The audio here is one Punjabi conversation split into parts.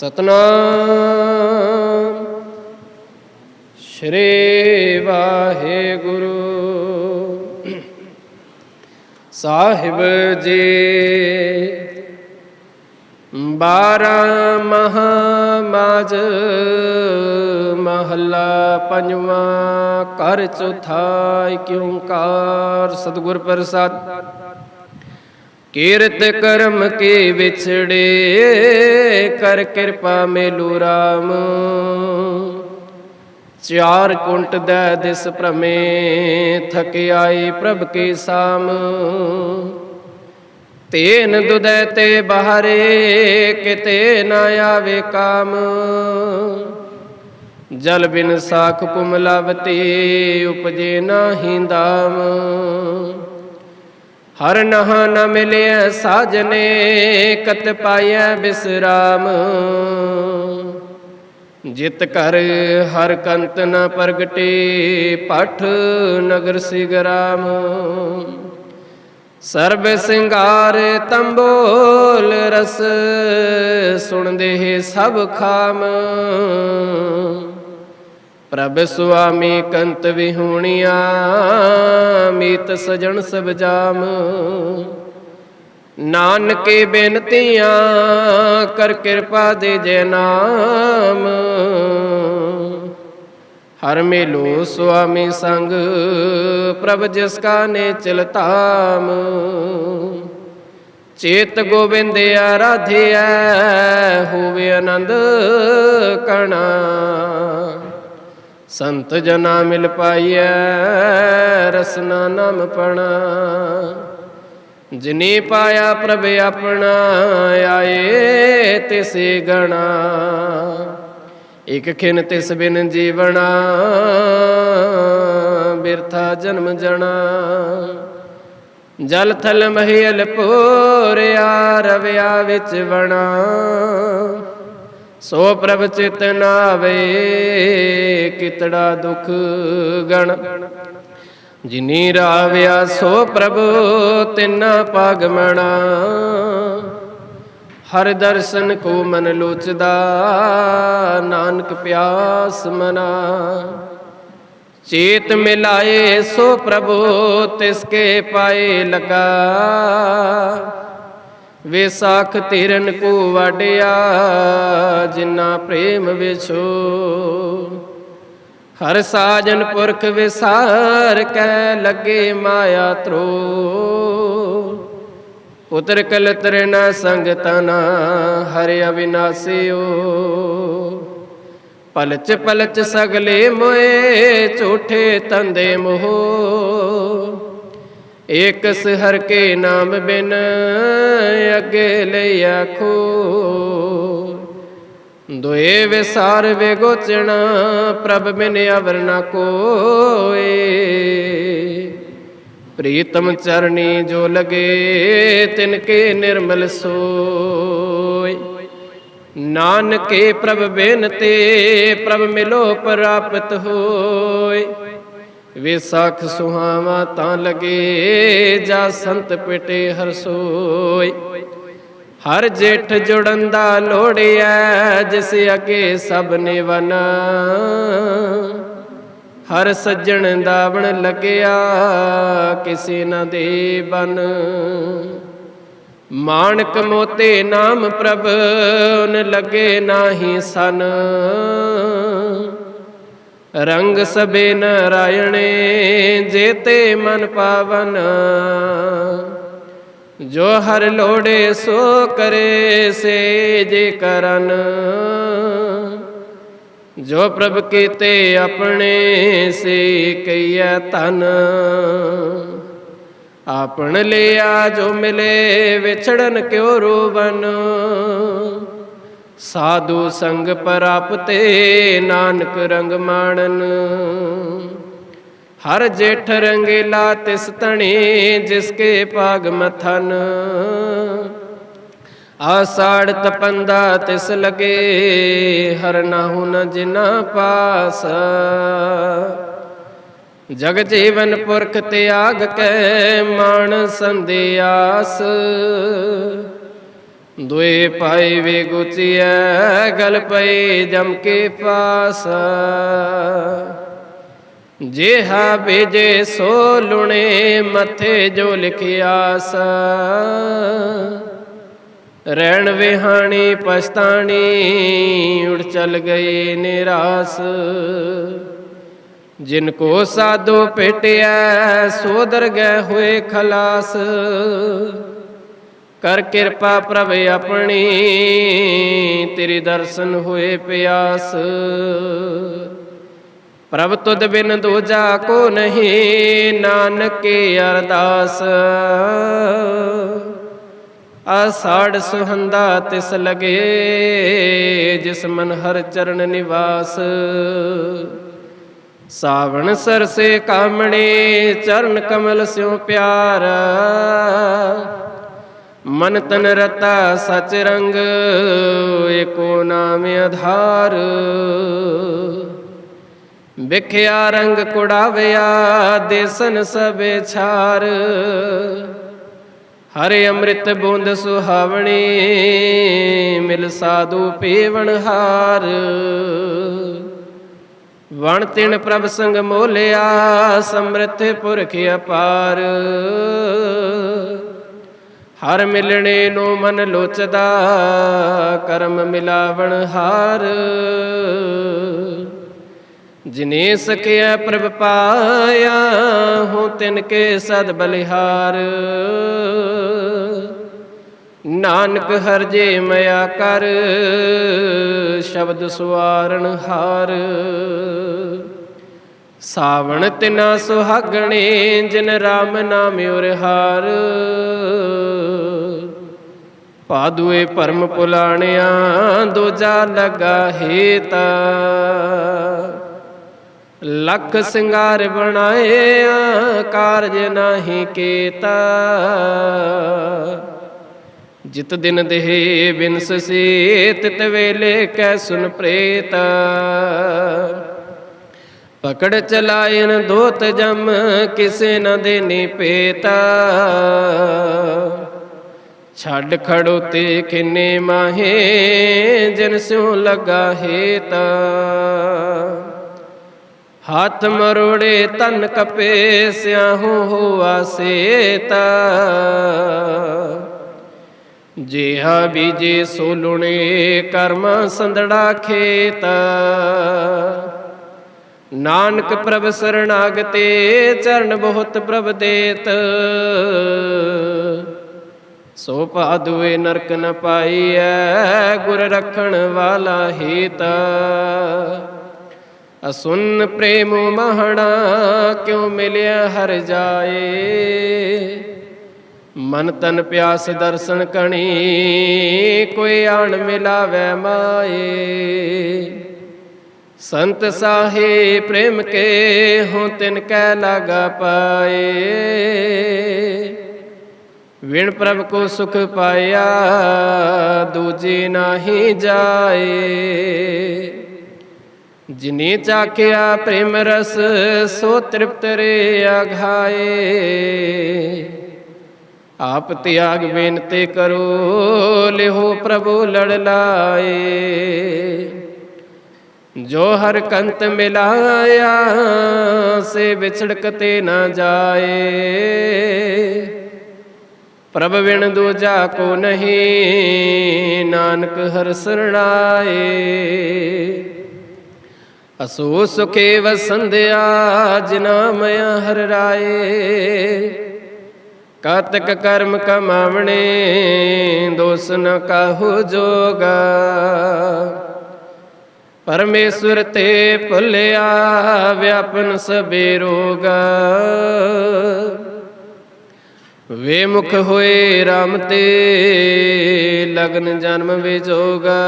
ਸਤਨਾਮ। ਸ਼੍ਰੀ ਵਾਹਿਗੁਰੂ। ਸਾਹਿਬ ਜੀ, ਬਾਰਾਂ ਮਹਾਮਾਜ, ਮਹੱਲਾ ਪੰਜਵਾਂ ਕਰ ਚੌਥਾ ਏਕ ਓੰਕਾਰ ਸਤਿਗੁਰ ਪ੍ਰਸਾਦ। ਕੀਰਤ ਕਰਮ ਕੇ ਵਿਛੜੇ, ਕਰ ਕਿਰਪਾ ਮੇਲੂ ਰਾਮ। ਚਾਰ ਕੁੰਟ ਦਾ ਦਿਸ ਭ੍ਰਮੇ, ਥਕ ਆਈ ਪ੍ਰਭ ਕੀ ਸਾਮ। ਤੇਨ ਦੁਦੈ ਤੇ ਬਹਾਰੇ, ਕਿਤੇ ਨਾ ਆਵੇ ਕਾਮ। ਜਲ ਬਿਨ ਸਾਖ ਕੁਮਲਾਵਤੀ ਉਪਜੇ ਨਾਹੀ ਦਾਮ। ਹਰ ਨਹਾ ਨ ਮਿਲਿਆ ਸਾਜਨੇ, ਕਤ ਪਾਇਆ ਬਿਸਰਾਮ। ਜਿਤ ਕਰ ਹਰ ਕੰਤ ਨ ਪ੍ਰਗਟੇ, ਪਠ ਨਗਰ ਸਿਗਰਾਮ। ਸਰਬ ਸਿੰਗਾਰ ਤੰਬੋਲ ਰਸ, ਸੁਣਦੇ ਸਭ ਖਾਮ। ਪ੍ਰਭ ਸੁਆਮੀ ਕੰਤ ਵਿਹੂਣੀਆਂ, ਮੀਤ ਸਜਣ ਸਭ ਜਾਮ। ਨਾਨਕੇ ਬੇਨਤੀਆਂ ਕਰ ਕਿਰਪਾ ਦੇ ਜੈ ਨਾਮ। ਹਰ ਮੇਲੋ ਸੁਆਮੀ ਸੰਗ, ਪ੍ਰਭ ਜਿਸ ਕਾ ਨੇ ਚਲਤਾਮ ਚੇਤ ਗੋਬਿੰਦ ਆਰਾਧਿਆ ਹੋਵੇ ਆਨੰਦ ਕਣਾ। ਸੰਤ ਜਨਾ ਮਿਲ ਪਾਈਐ ਰਸਨਾ ਨਾਮ ਪਣਾ। ਜਿਨੇ ਪਾਇਆ ਪ੍ਰਭ ਆਪਣਾ, ਆਏ ਤਿਸੇ ਗਣਾ। ਇਕ ਖਿਨ ਤਿਸ ਬਿਨ ਜੀਵਣਾ, ਬਿਰਥਾ ਜਨਮ ਜਣਾ। ਜਲ ਥਲ ਮਹਿਲ ਪੋਰਿਆ, ਰਵਿਆ ਵਿੱਚ ਵਣਾ। ਸੋ ਪ੍ਰਭ ਚਿਤ ਨਾਵੇ ਕਿਤੜਾ ਦੁਖ ਗਣ। ਜਿਨੀ ਰਾਵਿਆ ਸੋ ਪ੍ਰਭ, ਤਿੰਨਾ ਪਾਗਮਣਾ ਹਰ ਦਰਸ਼ਨ ਕੋ ਮਨ ਲੋਚਦਾ, ਨਾਨਕ ਪਿਆਸ ਮਨਾ। ਚੇਤ ਮਿਲਾਏ ਸੋ ਪ੍ਰਭੂ, ਤਿਸ ਕੇ ਪਾਏ ਲਗਾ। ਵਿਸਾਖ ਤੇਰਨ ਕੋ ਵਾਡਿਆ ਜਿਨਾ ਪ੍ਰੇਮ ਵਿਛੋ। ਹਰ ਸਾਜਨ ਪੁਰਖ ਵਿਸਾਰ ਕੈ ਲੱਗੇ ਮਾਇਆ ਤਰੋ ਪੁੱਤਰ ਕਲ ਨ ਸੰਗ ਤਨਾ ਹਰਿ ਅਵਿਨਾਸਿਓ। ਪਲਚ ਪਲਚ ਸਗਲੇ ਮੋਏ ਝੂਠੇ ਤੰਦੇ ਮੋਹ। ਏਕਸ ਹਰ ਕੇ ਨਾਮ ਬਿਨ ਅੱਗੇ ਲੈ ਆਖੋ। ਦੁਏ ਵਿਸਾਰ ਵੇ ਗੋਚਣਾ ਪ੍ਰਭ ਬਿਨ ਅਵਰ ਨ ਕੋਏ। ਪ੍ਰੀਤਮ ਚਰਣੀ ਜੋ ਲਗੇ, ਤਿਨ ਕੇ ਨਿਰਮਲ ਸੋਈ ਨਾਨਕੇ ਪ੍ਰਭ ਬੇਨਤੇ ਪ੍ਰਭ ਮਿਲੋ ਪ੍ਰਾਪਤ ਹੋਏ। ਵਿਸਾਖ ਸੁਹਾਵਾ ਤਾਂ ਲਗੇ, ਜਾ ਸੰਤ ਪਿਟੇ ਹਰਸੋਈ ਹਰ ਜੇਠ ਜੁੜਨ ਦਾ ਲੋੜਿਆ ਜਿਸ ਅਗੇ ਸਭ ਨੇ ਹਰ ਸੱਜਣ ਦਾ ਬਣ ਲੱਗਿਆ, ਕਿਸੇ ਨਾ ਦੇ ਬਨ। ਮਾਣਕ ਮੋਤੇ ਨਾਮ ਪ੍ਰਭ ਨ ਲੱਗੇ ਨਾਹੀ ਸਨ। ਰੰਗ ਸਬੇ ਨਰਾਇਣੇ, ਜੇਤੇ ਮਨ ਪਾਵਨ। ਜੋ ਹਰ ਲੋੜੇ ਸੋ ਕਰੇ, ਸੇ ਜੇ ਕਰਨ। ਜੋ ਪ੍ਰਭ ਕੀਤੇ ਆਪਣੇ, ਸੇ ਕਈਆ ਤਨ ਆਪਣ ਲਿਆ ਜੋ ਮਿਲੇ, ਵਿਛੜਨ ਕਿਉ ਰੋਵਨ। ਸਾਧੂ ਸੰਗ ਪ੍ਰਾਪਤੇ ਨਾਨਕ ਰੰਗ ਮਾਣਨ। ਹਰ ਜੇਠ ਰੰਗੀਲਾ ਤਿਸ ਤਣੀ ਜਿਸ ਪਾਗ ਮਥਨ। ਆਸਾੜ ਤਪੰਦਾ ਤਿਸ ਲਗੇ, ਹਰ ਨਾਹੂ ਨ ਜਿਨਾ ਪਾਸ। ਜਗ ਜੀਵਨ ਪੁਰਖ ਤਿਆਗ ਕੈ ਮਾਨ ਸੰਦਿਆਸ ਦੁਏ ਪਾਈ ਵੇ ਗੁਚੀਐ, ਗਲ ਪਈ ਜਮ ਕੇ ਪਾਸ। ਜਿਹਾ ਬੇਜੇ ਸੋ ਲੁਣੇ, ਮੱਥੇ ਜੋ ਲਿਖਿਆਸ ਰਹਿਣ ਵਿਹਾਣੀ, ਪਛਤਾਣੀ, ਉੜ ਚਲ ਗਈ ਨਿਰਾਸ। ਜਿਨ ਕੋ ਸਾਧੂ ਪੇਟਿਆ ਸੋ ਗਏ ਹੋਏ ਖਲਾਸ। ਕਰ ਕਿਰਪਾ ਪ੍ਰਭ ਆਪਣੀ, ਤੇਰੇ ਦਰਸ਼ਨ ਹੋਏ ਪਿਆਸ। ਪ੍ਰਭ ਤੁਧ ਬਿਨ ਦੂਜਾ ਕੋ ਨਹੀਂ, ਨਾਨਕੇ ਅਰਦਾਸ। ਆਸਾੜ ਸੁਹੰਦਾ ਤਿਸ ਲਗੇ, ਜਿਸ ਮਨ ਹਰ ਚਰਨ ਨਿਵਾਸ। ਸਾਵਣ ਸਰਸੇ ਕਾਮਣੇ, ਚਰਨ ਕਮਲ ਸਿਉ ਪਿਆਰਾ। ਮਨ ਤਨ ਰਤਾ ਸਚ ਰੰਗ, ਏਕੋ ਨਾਮ ਆਧਾਰ। ਵਿਖਿਆ ਰੰਗ ਕੁੜਾਵਿਆ, ਦੇਸਨ ਸਭੇ ਛਾਰ। ਹਰੇ ਅੰਮ੍ਰਿਤ ਬੂੰਦ ਸੁਹਾਵਣੀ, ਮਿਲ ਸਾਧੂ ਪੀਵਣ ਹਾਰ। ਵਣ ਤਿਣ ਪ੍ਰਭ ਸੰਗ ਮੋਲਿਆ, ਸਮ੍ਰਿਤ ਪੁਰਖ ਅਪਾਰ। ਹਰ ਮਿਲਣੇ ਨੂੰ ਮਨ ਲੋਚਦਾ, ਕਰਮ ਮਿਲਾਵਣ ਹਾਰ। ਜਿਨੇ ਸਕਿਆ ਪ੍ਰਭ ਪਾਇਆ ਹੋ ਤਿਨ ਕੇ ਸਦ ਬਲਿਹਾਰ। ਨਾਨਕ ਹਰ ਜੇ ਮਇਆ ਕਰ, ਸ਼ਬਦ ਸੁਆਰਣ ਹਾਰ। ਸਾਵਣ ਤਿਨਾ ਸੁਹਾਗਣੇ, ਜਿਨ ਰਾਮ ਨਾਮ ਉਰਹਾਰ ਪਾਦੂਏ ਭਰਮ ਪੁਲਾਣਿਆ ਦੂਜਾ ਲਗਾ ਹੇਤਾ। ਲੱਖ ਸਿੰਗਾਰ ਬਣਾਇਆ, ਕਾਰਜ ਨਾਹੀ ਕੀਤਾ। ਜਿਤ ਦਿਨ ਦੇਹ ਬਿਨਸ ਸੇ ਤਿਤ ਵੇਲੇ ਕੈ ਸੁਨ ਪ੍ਰੇਤ। ਪਕੜ ਚਲਾਇਨ ਦੋਤ ਜਮ ਕਿਸੇ ਨ ਦੇਨੀ ਪੇਤਾ। ਛੱਡ ਖੜੋਤੇ ਕਿੰਨੇ ਮਾਹੇ, ਜਿਨ ਸਿਉ ਲਗਾ ਹੇਤਾ। ਹੱਥ ਮਰੋੜੇ ਤਨ ਕਪੇ, ਸਿਆਹੂ ਹੋਆ ਸੇਤਾ। ਜਿਹਾ ਬੀਜੇ ਸੋ ਲੁਣੇ, ਕਰਮ ਸੰਦੜਾ ਖੇਤਾ। ਨਾਨਕ ਪ੍ਰਭ ਸਰਣਾਗਤੇ ਚਰਨ ਬਹੁਤ ਪ੍ਰਭ ਦੇਤ। ਸੋ ਪਾਦੂਏ ਨਰਕ ਨ ਪਾਈਐ, ਗੁਰ ਰਖਣ ਵਾਲਾ ਹੀਤਾ। ਅਸੁਨ ਪ੍ਰੇਮ ਮਹਣਾ ਕਿਉ ਮਿਲਿਆ ਹਰ ਜਾਏ। ਮਨ ਤਨ ਪਿਆਸ ਦਰਸ਼ਨ ਕਣੀ, ਕੋਈ ਆਣ ਮਿਲਾਵੇ ਮਾਏ। ਸੰਤ ਸਾਹੇ ਪ੍ਰੇਮ ਕੇ ਹੋ ਤਿਨ ਕੈ ਲਾਗਾ ਪਾਏ। ਵਿਣ ਪ੍ਰਭ ਕੋ ਸੁਖ ਪਾਇਆ, ਦੂਜੀ ਨਾਹੀ ਜਾਏ। ਜਿਨੇ ਚਾਖਿਆ ਪ੍ਰੇਮ ਰਸ, ਸੋ ਤ੍ਰਿਪਤ ਰੇ ਆਘਾਏ ਆਪ ਤਿਆਗ ਬੇਨਤੇ ਕਰੋ, ਲਿਹੋ ਪ੍ਰਭੂ ਲੜ ਲਾਏ। ਜੋ ਹਰ ਕੰਤ ਮਿਲਾਇਆ, ਸੇ ਵਿਛੜਕ ਤੇ ਨਾ ਜਾਏ। ਪ੍ਰਭ ਵਿਣ ਦੂਜਾ ਕੋ ਨਹੀਂ, ਨਾਨਕ ਹਰ ਸਰਣਾਏ। ਅਸੋ ਸੁਖੇ ਵਸੰਧਿਆ, ਜਿਨਾ ਮਇਆ ਹਰ ਰਾਏ। ਕਾਤਕ ਕਰਮ ਕਮਾਵਣੇ, ਦੋਸ ਨ ਕਾਹੂ ਜੋਗਾ। ਪਰਮੇਸ਼ਵਰ ਤੇ ਭੁੱਲਿਆ ਵਿਆਪਨ ਸਬੇ ਰੋਗਾ। ਵੇ ਮੁਖ ਹੋਏ RAM ਤੇ ਲਗਨ ਜਨਮ ਵਿਜੋਗਾ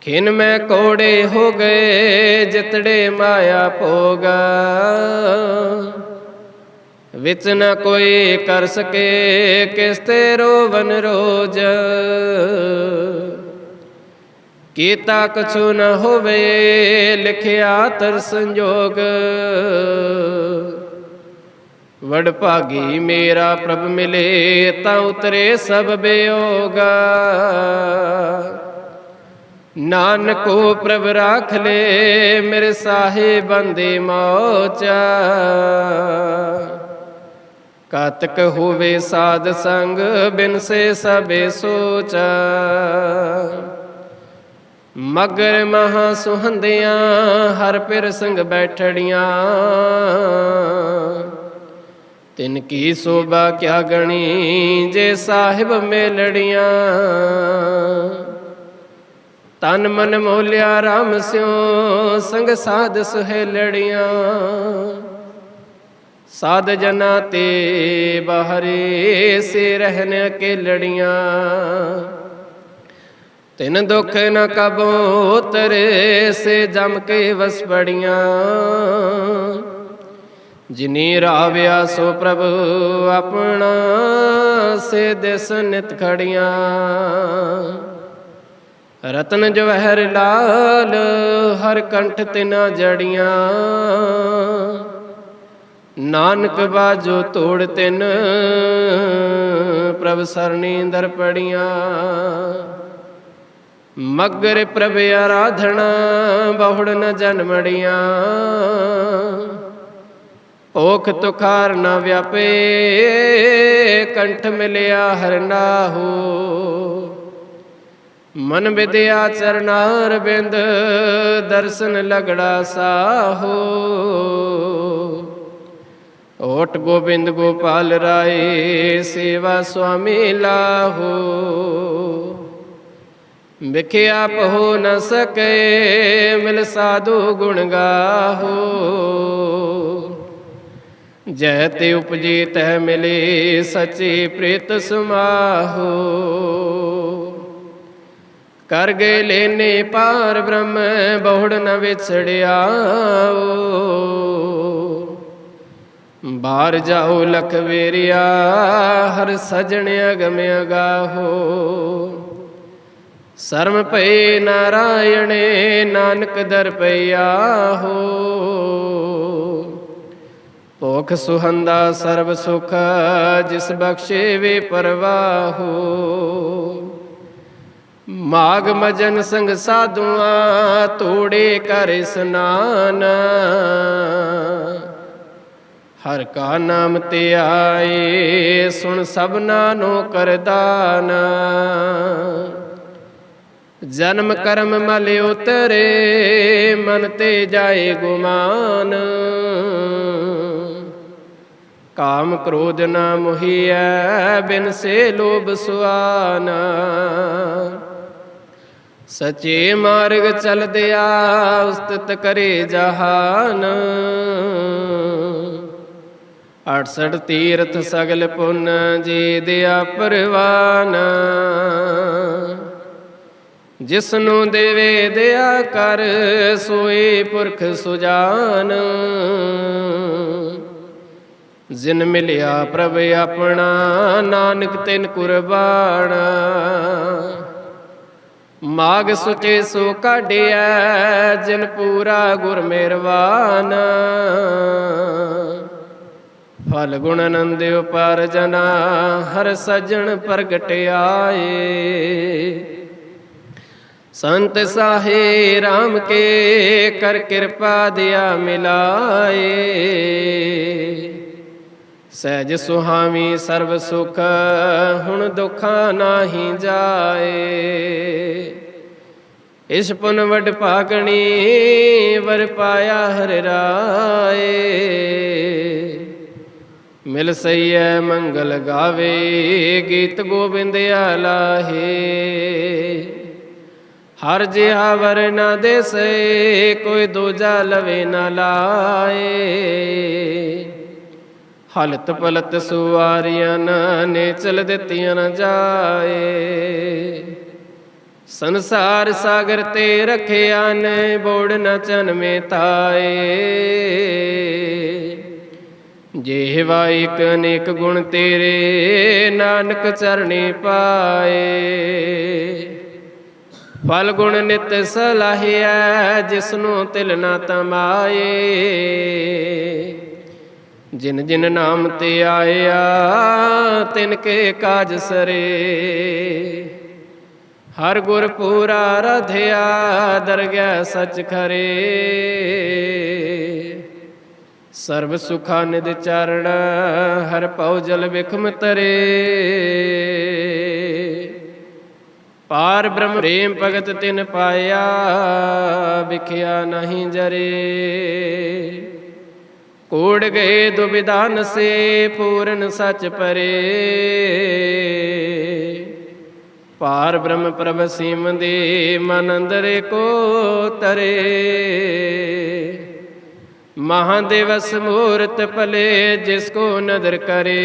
ਖਿਨ ਮੈਂ ਕੋੜੇ ਹੋ ਗਏ ਜਿਤੜੇ ਮਾਇਆ ਭੋਗਾ। ਵਿਚ ਨ ਕੋਈ ਕਰ ਸਕੇ ਕਿਸ ਤੇ ਰੋਵਨ ਰੋਜ। ਕੀਤਾ ਕਛੂ ਨ ਹੋਵੇ, ਲਿਖਿਆ ਤਰ ਸੰਜੋਗ। ਵਡ ਭਾਗੀ ਮੇਰਾ ਪ੍ਰਭ ਮਿਲੇ, ਤਾਂ ਉਤਰੇ ਸਭ ਬਿਯੋਗਾ। ਨਾਨਕੋ ਪ੍ਰਭ ਰਾਖ ਲੈ, ਮੇਰੇ ਸਾਹਿਬ ਬੰਦੇ ਮੋਚਾ ਕਾਤਕ ਹੋਵੇ ਸਾਧ ਸੰਗ, ਬਿਨ ਸੇ ਸਭੇ ਸੋਚਾ। ਮਗਰ ਮਹਾ ਸੁਹੰਦਿਆਂ ਹਰ ਪਿਰ ਸੰਗ ਬੈਠੜੀਆਂ। ਤਿਨ ਕੀ ਸੋਭਾ ਕਿਆ ਗਣੀ ਜੇ ਸਾਹਿਬ ਮੇਲੜੀਆਂ। ਤਨ ਮਨ ਮੋਲਿਆ RAM ਸਿਉ ਸੰਗ ਸਾਧ ਸੁਹੇਲੜੀਆਂ। ਸਾਧ ਜਨਾ ਤੇ ਬਾਹਰੇ ਸੇ ਰਹਿਨ ਕੇ ਲੜੀਆਂ ਤਿਨ ਦੁਖ ਨ ਕਬੋ ਉਤਰੇ ਸੇ ਜਮ ਕੇ ਵਸ ਪੜੀਆਂ ਜਿਨੀ ਰਾਵਿਆ ਸੋ ਪ੍ਰਭ ਆਪਣਾ, ਸੇ ਦਿਸ ਨਿਤ ਖੜੀਆਂ। ਰਤਨ ਜਵਹਿਰ ਲਾਲ, ਹਰ ਕੰਠ ਤਿਨਾ ਜੜੀਆਂ। ਨਾਨਕ ਬਾਜੋ ਤੋੜ ਤਿਨ, ਪ੍ਰਭ ਸਰਨੀ ਦਰ ਪੜੀਆਂ। ਮਗਰ ਪ੍ਰਭ ਆਰਾਧਣਾ, ਬਹੁੜ ਨ ਜਨਮੜੀਆਂ। ਔਖ ਤੁਖਾਰ ਨ ਵਿਆਪੇ, ਕੰਠ ਮਿਲਿਆ ਹਰ ਨਾਹੂ। ਮਨ ਵਿਦਿਆ ਚਰਨਾਰ ਬਿੰਦ ਦਰਸ਼ਨ ਲਗੜਾ ਸਾਹੋ। ਓਟ ਗੋਬਿੰਦ ਗੋਪਾਲ ਰਾਏ, ਸੇਵਾ ਸੁਆਮੀ ਲਾਹੋ। ਵਿਖਿਆ ਹੋ ਨ ਸਕੇ, ਮਿਲ ਸਾਧੂ ਗੁਣ ਗਾਹੋ। ਜੈ ਤੇ ਉਪਜੀ ਤੈ ਮਿਲੇ ਸਚੇ ਪ੍ਰੀਤ ਸੁਮਾਹੋ। ਕਰ ਗਏ ਲੈਨੇ ਪਾਰ ਬ੍ਰਹਮ, ਬਹੁੜ ਨ ਵਿਛੜਿਆਓ। ਬਾਹਰ ਜਾਓ ਲਖ ਵੇਰਿਆ, ਹਰ ਸਜਣ ਅਗਮ ਅਗਾਹੋ। ਸਰਮ ਪਏ ਨਾਰਾਇਣੇ, ਨਾਨਕ ਦਰ ਪਈਆ ਹੋ। ਭੋਖ ਸੁਹੰਦਾ ਸਰਬ ਸੁਖ, ਜਿਸ ਬਖਸ਼ੇ ਵੇ ਪਰਵਾਹੋ। ਮਾਗ ਮਜਨ ਸੰਗ ਸਾਧੂਆਂ, ਤੋੜੇ ਕਰ ਇਸਨਾਨ। ਹਰ ਕਾ ਨਾਮ ਤੇ ਆਏ, ਸੁਣ ਸਭਨਾ ਨੂੰ ਕਰਦਾਨ। ਜਨਮ ਕਰਮ ਮਲ ਉਤਰੇ, ਮਨ ਤੇ ਜਾਏ ਗੁਮਾਨ। ਕਾਮ ਕ੍ਰੋਧ ਨਾ ਮੁਹੀਐ, ਬਿਨ ਸੇ ਲੋਭ ਸੁਆਨ। ਸਚੇ ਮਾਰਗ ਚਲਦਿਆ, ਉਸਤਤ ਕਰੇ ਜਹਾਨ। 68 ਤੀਰਥ ਸਗਲ ਪੁੰਨ ਜੀ ਦਿਆ ਪਰਵਾਨ। ਜਿਸ ਨੂੰ ਦੇਵੇ ਦਿਆ ਕਰ, ਸੋਏ ਪੁਰਖ ਸੁਜਾਨ। ਜਿਨ ਮਿਲਿਆ ਪ੍ਰਭ ਆਪਣਾ, ਨਾਨਕ ਤਿਨ ਕੁਰਬਾਨ। ਮਾਗ ਸੁਚੇ ਸੋ ਕਾਢਿਆ ਜਿਨ ਪੂਰਾ ਗੁਰ ਮਿਹਰਬਾਨ। ਫਲ ਗੁਣ ਆਨੰਦ ਪਰ ਜਨਾ, ਹਰ ਸਜਣ ਪ੍ਰਗਟ ਆਏ। ਸੰਤ ਸਾਹੇ RAM ਕੇ ਕਰ ਕਿਰਪਾ ਦਿਆ ਮਿਲਾਏ। ਸਹਿਜ ਸੁਹਾਵੀ ਸਰਬ ਸੁਖ, ਹੁਣ ਦੁਖਾਂ ਨਾਹੀ ਜਾਏ। ਇਸ ਪੁਨ ਵਡ ਭਾਗਣੀ, ਵਰ ਪਾਇਆ ਹਰ ਰਾਏ। ਮਿਲ ਸਈਐ ਮੰਗਲ ਗਾਵੇ, ਗੀਤ ਗੋਬਿੰਦ ਆਲਾਹੇ। ਹਰ ਜਿਹਾ ਵਰ ਨਾ ਦੇਸੇ, ਕੋਈ ਦੂਜਾ ਲਵੇ ਨਾ ਲਾਏ। ਹਲਤ ਪਲਤ ਸੁਆਰੀਆਂ ਨੇ ਚਲ ਦਿੱਤੀਆਂ ਨਾ ਜਾਏ। ਸੰਸਾਰ ਸਾਗਰ ਤੇ ਰਖਿਆ ਨੇ, ਬੋੜ ਨ ਚਨਮੇ ਤਾਏ। ਜਿਹਵਾ ਇਕ ਅਨੇਕ ਗੁਣ ਤੇਰੇ, ਨਾਨਕ ਚਰਣੀ ਪਾਏ। ਫਲ ਗੁਣ ਨਿਤ ਸਲਾਹਿਆ ਜਿਸਨੂੰ ਤਿਲ ਨਾ ਤਮਾਏ। ਜਿਨ ਜਿਨ ਨਾਮ ਤੇ ਆਇਆ, ਤਿਨ ਕੇ ਕਾਜ ਸਰੇ। ਹਰ ਗੁਰ ਪੂਰਾ ਰਧਿਆ, ਦਰਗਹਿ ਸਚ ਖਰੇ। ਸਰਬ ਸੁਖਾ ਨਿਦ ਚਰਨ ਹਰ ਪਉ ਜਲ ਵਿਖਮ ਤਰੇ। ਪਾਰ ਬ੍ਰਹਮ ਪ੍ਰੇਮ ਭਗਤ ਤਿਨ ਪਾਇਆ, ਵਿਖਿਆ ਨਹੀਂ ਜਰੇ। ਕੋੜ ਗਏ ਦੁਬਿਧਾਨ ਸੇ, ਪੂਰਨ ਸਚ ਪਰੇ। ਪਾਰ ਬ੍ਰਹਮ ਪ੍ਰਭ ਸੀਮ ਦੇ ਮਨ ਅੰਦਰ ਕੋ ਤਰੇ। ਮਹਾਦੇਵਸ ਮੂਰਤ ਭਲੇ, ਜਿਸ ਕੋ ਨਦਰ ਕਰੇ।